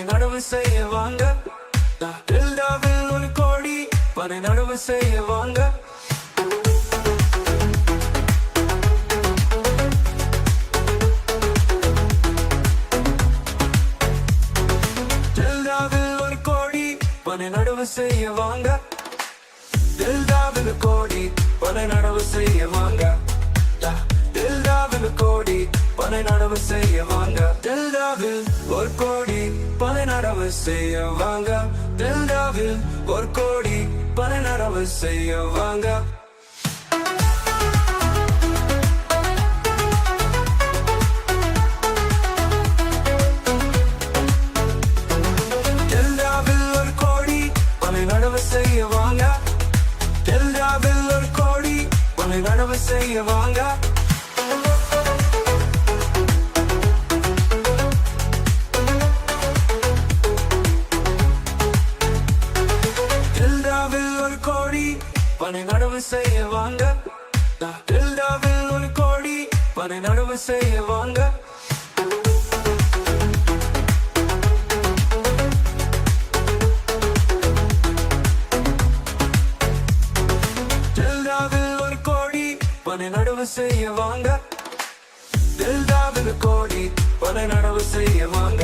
நடவு செய்ய வாங்க. டெல்டாவில் ஒரு கோடி பனை நடவு செய்ய வாங்க. டெல்டாவில் ஒரு கோடி பனை நடவு செய்ய வாங்க. டெல்டாவில் கோடி பனை நடவு செய்ய வாங்க. பனை நடவு செய்ய வாங்க. டெல்டாவில் ஒரு கோடி பனை நடவு செய்ய வாங்க. டெல்டாவில் ஒரு கோடி பனை நடவு செய்ய வாங்க. டெல்டாவில் கோடி பனை நடவு செய்ய வாங்க. டெல்டாவில் ஒரு கோடி பனை நடவு செய்ய வாங்க. பனை நடவு செய்ய வாங்க. டெல்டாவில் ஒரு கோடி பனை நடவு செய்ய வாங்க. டெல்டாவில் ஒரு கோடி பனை நடவு செய்ய வாங்க. டெல்டாவில் கோடி பனை நடவு செய்ய வாங்க.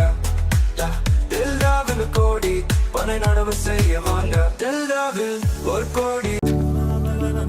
டெல்டாவில் கோடி பனை நடவு செய்ய வாங்க. ஒரு கோடி